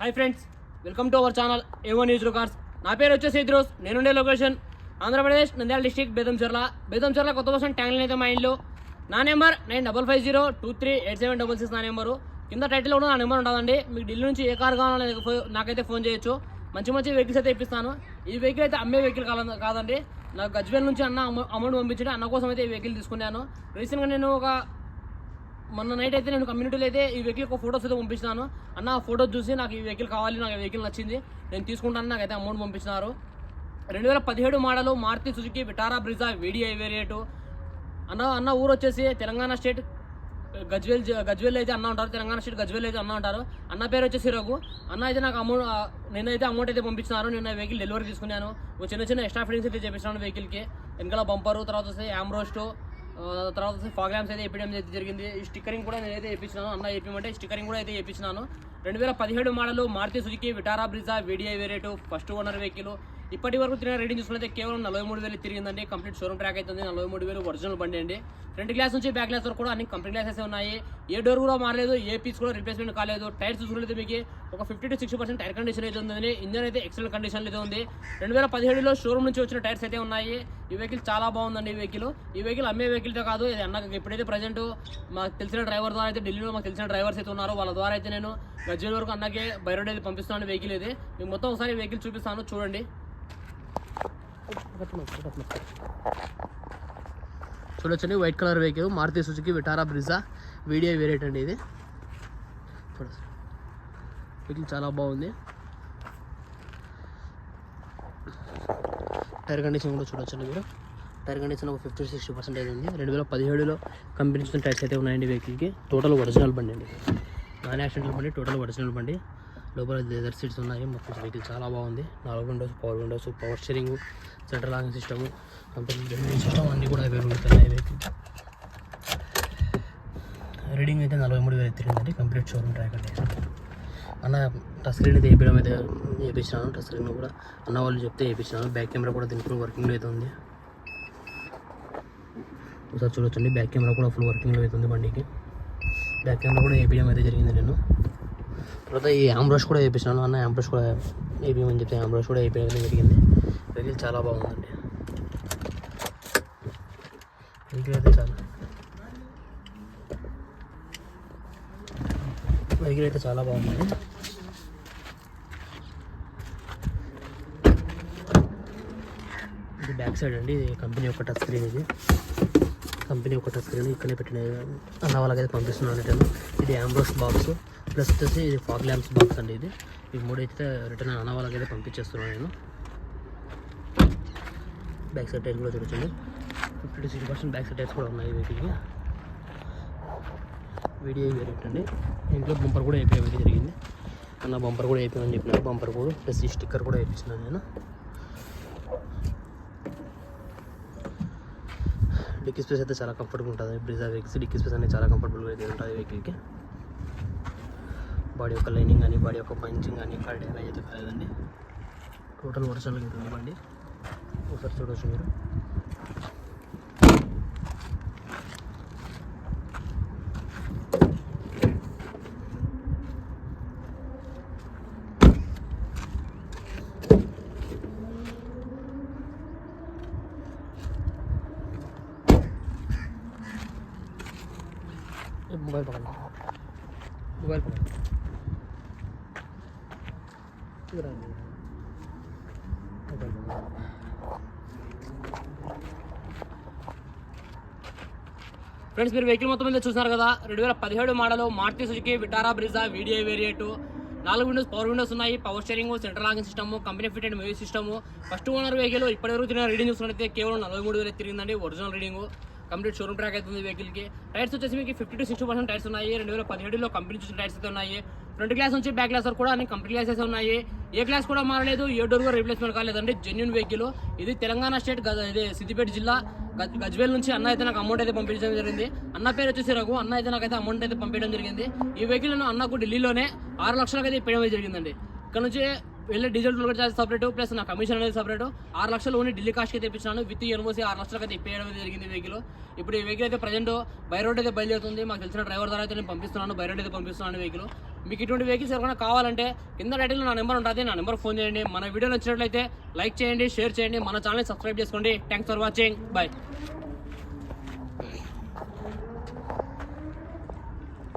Hi friends welcome to our channel ఏవో news cars నా పేరు వచ్చేసి ఇద్రోస్ నేనుండే లొకేషన్ ఆంధ్రప్రదేశ్ నంద్యాల డిస్టిక్ బేదంచర్ల బేదంచర్ల కొత్త బస్ ట్యాంగ్లైన్ అయితే మా ఇంట్లో నా number nine double five zero two three eight seven double six నా నెంబరు. కింద టైటిల్ కూడా నా నెంబర్ ఉంటుందండి మీకు ఢిల్లీ నుంచి ఏ కార్ కావాలో నాకైతే ఫోన్ చేయొచ్చు. మంచి మంచి వెహికల్స్ అయితే ఇప్పిస్తాను. ఈ వెహికల్ అయితే అమ్మే వెహికల్ కాదండి. నాకు గజ్వేల్ నుంచి అన్న అమౌంట్ పంపించండి. అన్న కోసం అయితే ఈ వెహికల్ తీసుకున్నాను. రీసెంట్గా నేను ఒక మొన్న నైట్ అయితే నేను కమ్యూనిటీలో అయితే ఈ వెహికల్ ఒక ఫోటోస్ అయితే పంపించినాను. అన్న ఆ ఫోటో చూసి నాకు ఈ వెహికల్ కావాలి నాకు ఈ వెహికల్ నచ్చింది. నేను తీసుకుంటాను నాకైతే అమౌంట్ పంపించినారు. రెండు వేల పదిహేడు model Maruti Suzuki Vitara Brezza VDI variant అన్న అన్న ఊరు వచ్చేసి తెలంగాణ స్టేట్ గజ్వేల్ గజ్వేల్ అయితే అన్న ఉంటారు. తెలంగాణ స్టేట్ గజ్వేల్ అయితే అన్న ఉంటారు. అన్న పేరు వచ్చేసి రఘు. అన్న అయితే నాకు అమౌంట్ నేనైతే అమౌంట్ అయితే పంపించినారు నేను వెహికల్ డెలివరీ తీసుకున్నాను. ఒక చిన్న చిన్న ఎక్స్ట్రా ఫిట్టింగ్స్ అయితే చేపించాను వెహికల్కి వెనకాల బంపరు తర్వాత వస్తే యామ్రోస్టో తర్వాత ఫాగ్ ల్యాంప్స్ అయితే వేయడం అయితే జరిగింది. ఈ స్టిక్కరింగ్ కూడా నేనైతే వేయించినాను అన్న వేయమంటే స్టిక్కరింగ్ కూడా అయితే వేయించినాను రెండు వేల పదిహేడు model Maruti Suzuki Vitara Brezza VDI variant first owner vehicle. ఇప్పటి వరకు తిరిగిన రేటింగ్ చూసుకుంటే కేవలం నలభై మూడు వేలు తిరిగిందండి. కంప్లీట్ షోరూమ్ ట్రాక్ అవుతుంది నలభై మూడు వేలు ఒరిజినల్ బండి అండి. ఫ్రంట్ గ్లాస్ నుంచి బ్యాక్ గ్లాస్ వరకు కూడా అన్ని కంప్లీట్ గ్లాసెస్ ఉన్నాయి. ఏ డోర్ కూడా మారలేదు ఏ పీస్ కూడా రిప్లేస్మెంట్ కాలేదు. టైర్స్ చూసుకుంటే మీకు ఒక fifty to sixty percent tyre condition అయితే ఉంది ఇంజన్ అయితే ఎక్సలెంట్ కండిషన్ అయితే ఉంది. రెండు వేల పదిహేడులో షోరూమ్ నుంచి వచ్చిన టైర్స్ అయితే ఉన్నాయి. ఈ వెహికల్ చాలా బాగుందండి ఈ వెహికల్ ఈ వెహికల్ అమ్మే వెహికల్తో కాదు ఇది అన్న ఎప్పుడైతే ప్రజెంట్ మాకు తెలిసిన డ్రైవర్ ద్వారా అయితే ఢిల్లీలో మాకు తెలిసిన డ్రైవర్స్ అయితే ఉన్నారో. వాళ్ళ ద్వారా అయితే నేను గజ్జల వరకు అన్నకే బైరోడ్ అయితే పంపిస్తున్నాను వెహికల్ ఇది మీకు మొత్తం ఒకసారి వెహికల్ చూపిస్తాను చూడండి. చూడొచ్చండి white colour vehicle Maruti Suzuki Vitara Brezza VDI variant అండి ఇది. చూడచ్చు. వెహికల్ చాలా బాగుంది. టైర్ కండిషన్ కూడా చూడొచ్చండి మీరు. టైర్ కండిషన్ ఒక ఫిఫ్టీ సిక్స్టీ పర్సెంటేజ్ ఉంది. రెండు వేల పదిహేడులో కంపెనీ టైర్స్ అయితే ఉన్నాయండి వెహికల్కి టోటల్ ఒరిజినల్ బండి అండి. నాన్ యాక్సిడెంటల్ బండి టోటల్ ఒరిజినల్ బండి. లోపల లెదర్ సీట్స్ ఉన్నాయి. మొత్తం సైకిల్ చాలా బాగుంది. నాలుగు windows power windows power steering central locking system company system అన్నీ కూడా అవైలబుల్ ఉన్నాయి వెహికల్ రీడింగ్ అయితే నలభై మూడు వేలు తిరిగిందండి కంప్లీట్ షోరూమ్ ట్రాక్ అండి. అన్న టచ్ స్క్రీన్ అయితే వేయడం అయితే వేయించినాను టచ్ స్క్రీన్ కూడా అన్న వాళ్ళు చెప్తే వేయించినాను బ్యాక్ కెమెరా కూడా దీనికి వర్కింగ్లో అయితే ఉంది. ఒకసారి చూడొచ్చండి. బ్యాక్ కెమెరా కూడా ఫుల్ వర్కింగ్లో అవుతుంది బండికి. బ్యాక్ కెమెరా కూడా ఏపీఎం అయితే జరిగింది నేను. తర్వాత ఈ ఆంబ్రష్ కూడా వేయించినాను అన్న ఆంబ్రష్ కూడా వేపించమని చెప్తే ఆంబ్రష్ కూడా వేపించడం జరిగింది. వెహికల్ చాలా బాగుందండి. వెహికల్ అయితే చాలా వెహికల్ అయితే చాలా బాగుందండి. ఇది బ్యాక్ సైడ్ అండి ఇది కంపెనీ యొక్క టచ్ స్క్రీన్ ఇది. కంపెనీ యొక్క టచ్ ఇక్కడే పెట్టిన అన్న వాళ్ళకైతే పంపిస్తున్నాను రిటర్న్ ఇది ఆంబ్రోస్ బాక్స్ ప్లస్ వచ్చేసి ఇది ఫాగ్ ల్యాంప్స్ బాక్స్ అండి ఇది. ఈ మూడు అయితే రిటర్న్ అన్న వాళ్ళకైతే పంపించేస్తున్నాను నేను. బ్యాక్ సైడ్ టైర్ కూడా చూడొచ్చండి. Fifty to sixty percent back side tyres కూడా ఉన్నాయి వీటికి. వీడియో వేరియట్ అండి. ఇంట్లో బంపర్ కూడా వేయడం జరిగింది. అన్న బంపర్ కూడా అయిపోయిందని చెప్పినాను బంపర్ కూడా ప్లస్ ఈ స్టిక్కర్ కూడా వేయించినాను నేను. డిక్కీ స్పేస్ అయితే చాలా కంఫర్టబుల్ ఉంటుంది. బ్రిజా వెక్స్ డిక్కీ స్పేస్ అనేది చాలా కంఫర్టబుల్గా అయితే ఉంటుంది వెహికల్కి బాడీ యొక్క లైనింగ్ కానీ బాడీ యొక్క పంచింగ్ కానీ ఎక్కడ డ్యామేజ్ అయితే కాలేదండి. టోటల్ వర్షాలకి ఉంటుంది బండి ఒకసారి చూడవచ్చు మీరు. मोबाइल पकड़ना मोबाइल पकड़ इधर आ जाइए। मोबाइल पकड़। ఫ్రెండ్స్ మీరు వెహికల్ మొత్తం మీద చూస్తున్నారు కదా రెండు వేల పదిహేడు model Maruti Suzuki Vitara Brezza VDI variant నాలుగు విండోస్ పవర్ విండోస్ ఉన్నాయి power steering central locking system company fit and music system first owner vehicle ఇప్పటివరకు తిరిగిన రీడింగ్ చూసినట్లయితే కేవలం నలభై మూడు వేలు తిరిగిందండి original reading complete showroom track అవుతుంది వెహికల్కి. టైర్స్ వచ్చేసి మీకు fifty to sixty percent tyres ఉన్నాయి. రెండు వేల పదిహేడులో కంపెనీ చూసిన టైర్స్ అయితే ఉన్నాయి. ఫ్రంట్ గ్లాస్ నుంచి బ్యాక్ గ్లాస్ వరకు కూడా అన్ని కంప్లీట్ గ్లాసెస్ ఉన్నాయి. ఏ గ్లాస్ కూడా మారలేదు ఏ డోర్ కూడా రీప్లేస్మెంట్ కాలేదండి. జెన్యున్ వెహికల్ ఇది తెలంగాణ స్టేట్ ఇది సిద్దిపేట జిల్లా గజ్వేల్ నుంచి అన్న అయితే నాకు అమౌంట్ అయితే పంపించడం జరిగింది. అన్న పేరు వచ్చేసి రఘు. అన్న అయితే నాకైతే అమౌంట్ అయితే పంపించడం జరిగింది. ఈ వెహికల్ అన్నకు ఢిల్లీలోనే ఆరు లక్షలకు అయితే ఇప్పడం జరిగిందండి. ఇక్కడ నుంచి వెళ్ళే diesel toll charge separate plus నా కమిషన్ అనేది సపరేట్. ఆరు లక్షలు ఓన్లీ ఢిల్లీ కాస్ట్కి తెప్పించాను విత్ ఎన్ఓసి ఆరు లక్షలకు అయితే ఇప్పేయడం అనేది జరిగింది వెహికల్ ఇప్పుడు ఈ వెహికల్ అయితే ప్రజెంట్ బై రోడ్ అయితే బయలుదేరుతుంది. మాకు తెలిసిన డ్రైవర్ ద్వారా అయితే నేను పంపిస్తున్నాను. బై రోడ్ అయితే పంపిస్తున్నాను వెహికల్ మీకు ఇటువంటి వెహికల్స్ ఎవరైనా కావాలంటే కింద టైటిల్ నా నెంబర్ ఉంటుంది. నా నెంబర్ ఫోన్ చేయండి. మన వీడియో నచ్చినట్లయితే లైక్ చేయండి షేర్ చేయండి. మన ఛానల్ని సబ్స్క్రైబ్ చేసుకోండి. Thanks for watching bye